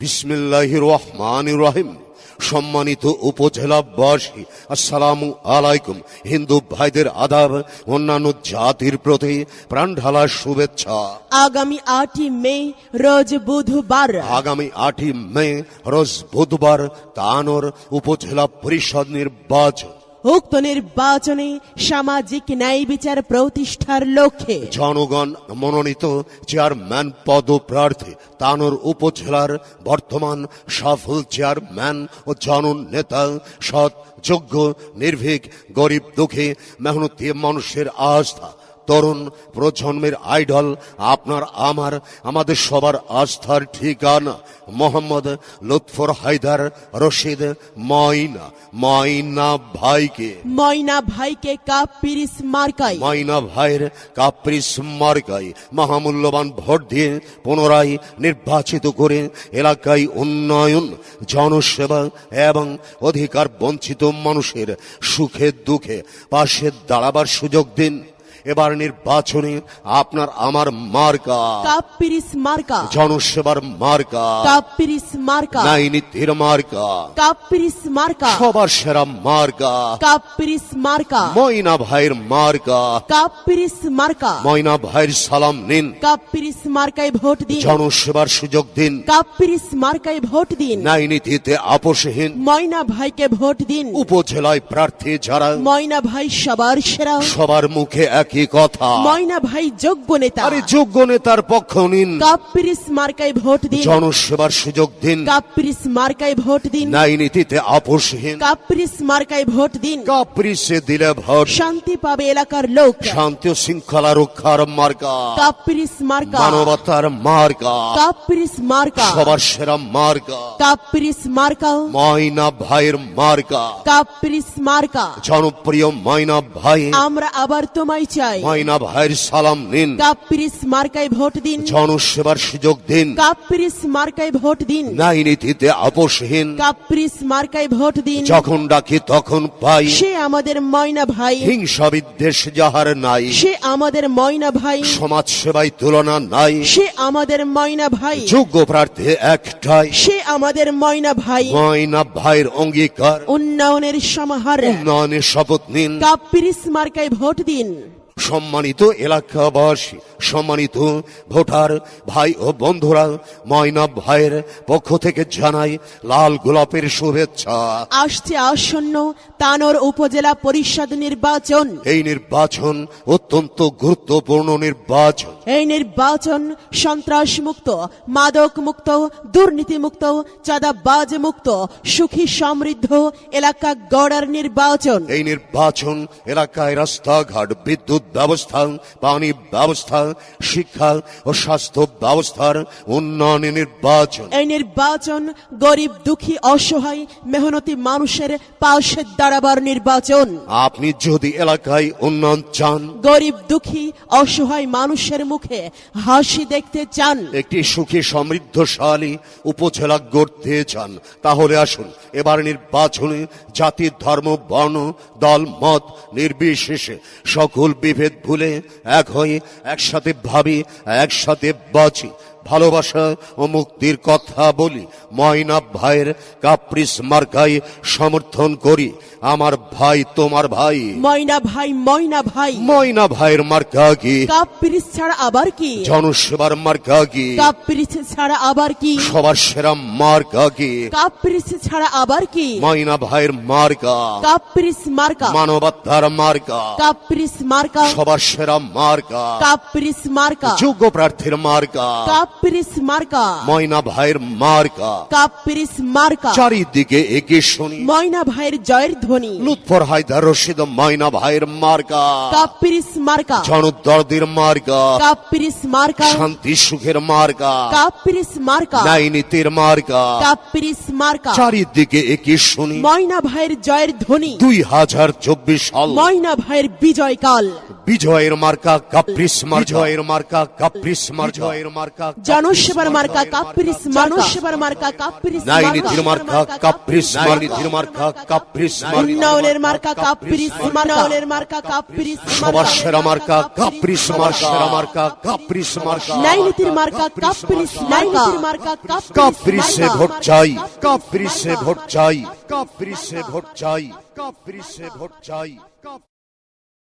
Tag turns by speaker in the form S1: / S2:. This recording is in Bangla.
S1: বিসমিল্লাহ রহমান রহিম সম্মানিত উপজেলাবাসী আসসালামু আলাইকুম। হিন্দু ভাইদের আদাব অন্যান্য জাতির প্রতি প্রাণ ঢালা শুভেচ্ছা।
S2: আগামী আটই মে রোজ বুধবার।
S1: আগামী আটই মে রোজ বুধবার তানোর উপজেলা পরিষদ নির্বাচন।
S2: উক্ত নির্বাচনে সামাজিক ন্যায় বিচার প্রতিষ্ঠার লক্ষ্যে
S1: জনগণ মনোনীত চেয়ারম্যান পদপ্রার্থী তানোর উপজেলার বর্তমান সফল চেয়ারম্যান ও জননেতা সৎ, যোগ্য, নির্ভীক, গরিব, দুঃখী, মেহনতি মানুষের আস্থা তরুণ প্রজন্মের আইডল আপনার আমার আমাদের সবার আস্থার ঠিকানা। মোহাম্মদ লুৎফর হায়দার রশিদ ময়না ময়না ভাইকে।
S2: ময়না ভাইকে কাপ পিরিস মার্কাই।
S1: মাইনা ভাইয়ের কাপ্রিস মার্কায় মহামূল্যবান ভোট দিয়ে পুনরায় নির্বাচিত করে এলাকায় উন্নয়ন জনসেবা এবং অধিকার বঞ্চিত মানুষের সুখে দুঃখে পাশে দাঁড়াবার সুযোগ দিন। এবার নির্বাচনে আপনার আমার মার্কা।
S2: কাপ পিরিস মার্কা।
S1: জনসেবার মার্কা।
S2: কাপ পিরিস মার্কা।
S1: নাইনীতির মার্কা।
S2: কাপ পিরিস মার্কা।
S1: সবার সেরা মার্কা।
S2: কাপ পিরিস মার্কা।
S1: ময়না ভাইয়ের মার্কা।
S2: কাপ পিরিস মার্কা।
S1: ময়না ভাইয়ের সালাম নিন।
S2: কাপ পিরিস মার্কায় ভোট দিন।
S1: জনসেবার সুযোগ দিন।
S2: কাপিরিস মার্কায় ভোট দিন।
S1: ন্যায় আপোষহীন।
S2: ময়না ভাইকে ভোট দিন।
S1: উপজেলায় প্রার্থী যারা।
S2: ময়না ভাই সবার সেরা।
S1: সবার মুখে একই কথা?
S2: ময়না ভাই যোগ্য নেতা।
S1: আরে যোগ্য নেতার পক্ষ নিন।
S2: কাপ পিরিস মার্কায় ভোট দিন।
S1: জনসেবার সুযোগ দিন।
S2: কাপ পিরিস মার্কায় ভোট দিন।
S1: ন্যায় নীতিতে আপোষহীন।
S2: কাপ পিরিস মার্কায় ভোট দিন।
S1: কাপ্রিসে দিলে ভোট।
S2: শান্তি পাবে এলাকার লোক।
S1: শান্তি ও শৃঙ্খলা রক্ষার মার্কা
S2: কাপ পিরিস মার্কা
S1: মানবতার মার্কা
S2: কাপ পিরিস মার্কা
S1: সবার সেরা মার্কা
S2: কাপ পিরিস মার্কা
S1: ময়না ভাইয়ের মার্কা
S2: কাপ পিরিস মার্কা
S1: জনপ্রিয় ময়না ভাই।
S2: আমরা আবার তোমায় চাই।
S1: ময়না ভাইয়ের সালাম নিন।
S2: কাপ পিরিস মার্কায় ভোট দিন।
S1: জনসেবার সুযোগ দিন।
S2: কাপ পিরিস মার্কায় ভোট দিন।
S1: ন্যায় নীতিতে আপোষহীন।
S2: কাপ পিরিস মার্কায় ভোট দিন।
S1: যখন ডাকি তখন পাই।
S2: সে আমাদের ময়না ভাই।
S1: হিংসা বিদ্বেষ যাহার নাই।
S2: সে আমাদের ময়না ভাই।
S1: সমাজ সেবায় তুলনা নাই।
S2: সে আমাদের ময়না ভাই।
S1: যোগ্য প্রার্থী একটাই।
S2: সে আমাদের ময়না ভাই।
S1: ময়না ভাইয়ের অঙ্গীকার।
S2: উন্নয়নের সমাহার।
S1: উন্নয়নের শপথ নিন।
S2: কাপ পিরিস মার্কায় ভোট দিন।
S1: সম্মানিত এলাকাবাসী সম্মানিত ভোটার ভাই ও বন্ধুরা ময়না ভাইয়ের পক্ষ থেকে জানাই লাল গোলাপের শুভেচ্ছা।
S2: আসছে আসন্ন তানোর উপজেলা পরিষদ নির্বাচন।
S1: এই নির্বাচন অত্যন্ত গুরুত্বপূর্ণ নির্বাচন।
S2: এই নির্বাচন সন্ত্রাস মুক্ত মাদক মুক্ত দুর্নীতি মুক্ত চাঁদাবাজ মুক্ত সুখী সমৃদ্ধ এলাকা গড়ার নির্বাচন।
S1: এই নির্বাচন এলাকায় রাস্তাঘাট বিদ্যুৎ ব্যবস্থা পানি ব্যবস্থা শিক্ষা ও স্বাস্থ্য ব্যবস্থার উন্নয়নের নির্বাচন।
S2: এই নির্বাচন গরিব দুঃখী অসহায় মেহনতি মানুষের পাশে দাঁড়াবার নির্বাচন।
S1: আপনি যদি এলাকায় উন্নয়ন চান
S2: গরিব দুঃখী অসহায় মানুষের মুখে হাসি দেখতে চান।
S1: একটি সুখী সমৃদ্ধশালী উপজেলা গড়তে চান তাহলে আসুন এবার নির্বাচনে জাতি ধর্ম বর্ণ দল মত নির্বিশেষে সকল বিভেদ ভুলে এক হয়ে একসাথে ভাবি একসাথে বাঁচি। ভালোবাসা ও মুক্তির কথা বলি। ময়না ভাইয়ের কাপ্রিস মার্কাই সমর্থন করি। আমার ভাই তোমার ভাই।
S2: ময়না ভাই ময়না ভাই।
S1: ময়না ভাইয়ের মার্কা কি?
S2: কাপ পিরিস ছাড়া আবার কি?
S1: জনসেবার মার্কা কি?
S2: কাপ পিরিস ছাড়া আবার কি?
S1: সবার সেরা মার্কা কি?
S2: কাপ পিরিস ছাড়া আবার কি?
S1: ময়না ভাইয়ের মার্কা।
S2: কাপ পিরিস মার্কা।
S1: মানবতার মার্কা।
S2: কাপ পিরিস মার্কা।
S1: সবার সেরা মার্কা।
S2: কাপ পিরিস মার্কা।
S1: যোগ্য প্রার্থীর মার্কা।
S2: কাপ মার্কা।
S1: ময়না ভাইয়ের মার্কা।
S2: মার্কা।
S1: চারিদিকে একে শুনি।
S2: ময়না ভাইয়ের জয়ের ধ্বনি।
S1: লুৎফর হায়দার রশিদ ময়না ভাইয়ের মার্কা।
S2: কাপ পিরিস মার্কা
S1: জনদর্দের মার্কা।
S2: কাপ পিরিস মার্কা।
S1: শান্তি সুখের মার্কা।
S2: কাপ পিরিস মার্কা।
S1: ন্যায় মার্কা।
S2: কাপ পিরিস মার্কা।
S1: চারিদিকে একে শুনি।
S2: ময়না ভাইয়ের জয়ের ধ্বনি।
S1: দুই হাজার চব্বিশ সাল।
S2: ময়না ভাইয়ের বিজয় কাল।
S1: বিজয়ের মার্কা কাপ্রিস বিজয়ের মার্কা কাপ্রিস বিজয়ের মার্কা
S2: জনসেবার মার্কা কাপ্রিস জনসেবার মার্কা কাপ্রিস
S1: নাই নীতির মার্কা কাপ্রিস নীতির মার্কা কাপ্রিস
S2: উন্নয়নের মার্কা কাপ্রিস উন্নয়নের মার্কা কাপ্রিস
S1: সবার সেরা মার্কা কাপ্রিস সেরা মার্কা কাপ্রিস মার্কা
S2: নাই নীতির মার্কা কাপ্রিস নাই নীতির মার্কা
S1: কাপ্রিসে ভোট চাই কাপ্রিসে ভোট চাই কাপ্রিসে ভোট চাই কাপ্রিসে ভোট চাই।